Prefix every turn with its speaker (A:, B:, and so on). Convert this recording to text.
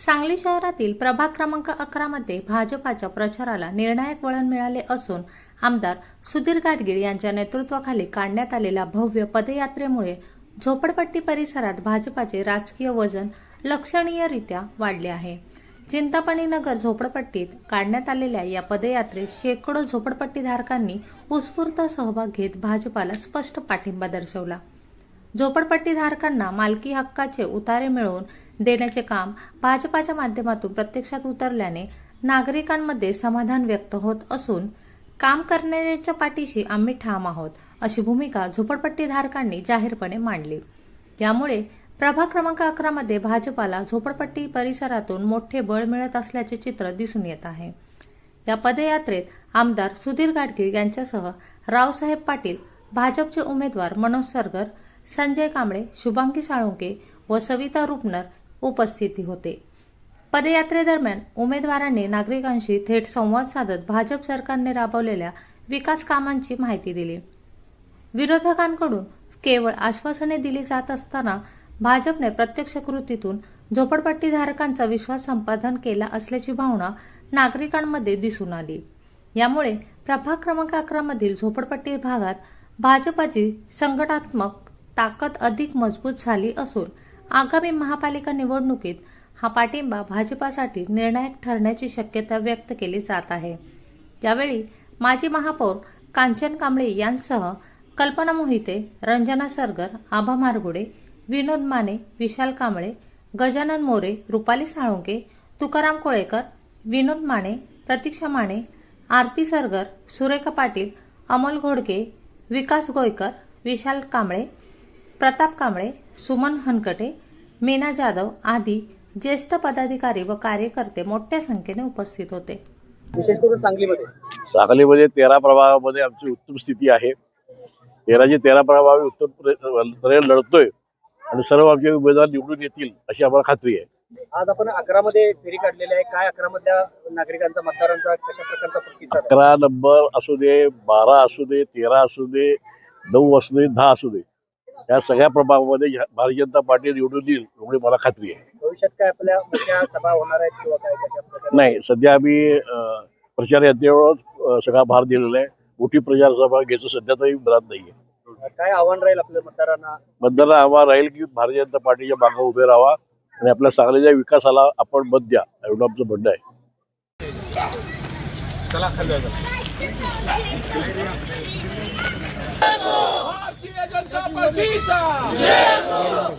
A: सांगली शहरातील प्रभाग क्रमांक अकरा मध्ये भाजपाच्या प्रचाराला निर्णायक वळण मिळाले असून आमदार सुधीर गाडगीळ यांच्या नेतृत्वाखाली काढण्यात आलेल्या भव्य पदयात्रेमुळे झोपडपट्टी परिसरात भाजपाचे राजकीय वजन लक्षणीयरित्या वाढले आहे. चिंतामणी नगर झोपडपट्टीत काढण्यात आलेल्या या पदयात्रेत शेकडो झोपडपट्टीधारकांनी उत्स्फूर्त सहभाग घेत भाजपाला स्पष्ट पाठिंबा दर्शवला. झोपडपट्टीधारकांना मालकी हक्काचे उतारे मिळवून देण्याचे काम भाजपाच्या माध्यमातून प्रत्यक्षात उतरल्याने नागरिकांमध्ये समाधान व्यक्त होत असून काम करणाऱ्यांच्या पाठीशी आम्ही ठाम आहोत अशी भूमिका झोपडपट्टीधारकांनी जाहीरपणे मांडली. यामुळे प्रभाग क्रमांक अकरा मध्ये भाजपाला झोपडपट्टी परिसरातून मोठे बळ मिळत असल्याचे चित्र दिसून येत आहे. या पदयात्रेत आमदार सुधीर गाडगीळ यांच्यासह रावसाहेब पाटील भाजपचे उमेदवार मनोज सरगर संजय कांबळे शुभांकी साळुंके व सविता रुपनर उपस्थिती होते. पदयात्रेदरम्यान उमेदवारांनी नागरिकांशी थेट संवाद साधत भाजप सरकारने राबवलेल्या विकास कामांची माहिती दिली. विरोधकांकडून केवळ आश्वासने दिली जात असताना भाजपने प्रत्यक्ष कृतीतून झोपडपट्टीधारकांचा विश्वास संपादन केला असल्याची भावना नागरिकांमध्ये दिसून आली. यामुळे प्रभाग क्रमांक अकरा मधील झोपडपट्टी भागात भाजपाची संघटनात्मक ताकद अधिक मजबूत झाली असून आगामी महापालिका निवडणुकीत हा पाठिंबा भाजपासाठी निर्णायक ठरण्याची शक्यता व्यक्त केली जात आहे. यावेळी माजी महापौर कांचन कांबळे यांसह कल्पना मोहिते रंजना सरगर आभा मारगुडे विनोद माने विशाल कांबळे गजानन मोरे रुपाली साळुंके तुकाराम कोळेकर विनोद माने प्रतीक्षा माने आरती सरगर सुरेखा पाटील अमोल घोडके विकास गोयकर विशाल कांबळे प्रताप कांबळे सुमन हनकटे मीना जाधव आदी ज्येष्ठ पदाधिकारी व कार्यकर्ते मोठ्या संख्येने उपस्थित होते.
B: विशेष करून सांगलीमध्ये.
C: सांगलीमध्ये तेरा प्रभागामध्ये आमची उत्तम स्थिती आहे. तेराचे तेरा आम्ही उत्तम तऱ्हेने लढतोय आणि सर्व आमचे उमेदवार निवडून येतील अशी आम्हाला खात्री आहे.
B: आज आपण अकरा मध्ये फेरी काढलेली आहे. काय अकरा मधल्या नागरिकांचा मतदारांचा कशा प्रकारचा प्रतिसाद?
C: अकरा नंबर असू दे बारा असू दे तेरा असू दे नऊ असू दे दहा असू दे. या सगळ्या प्रभागामध्ये ह्या भारतीय जनता पार्टी निवडून येईल एवढी मला खात्री आहे.
B: भविष्यात काय आपल्या मोठ्या सभा होणार आहेत किंवा काय
C: नाही सध्या आम्ही प्रचार यात्रेवर सगळा भार दिलेला आहे. मोठी प्रचार सभा घ्यायचं सध्या तरी मनात नाहीये.
B: काय आव्हान राहील आपल्या मतदारांना?
C: मतदारांना आव्हान राहील की भारतीय जनता पार्टीच्या मागे उभे राहा आणि आपल्या सांगलीच्या विकासाला आपण मत द्या एवढं आमचं म्हणणं आहे.
D: भारतीय जनता पार्टीचा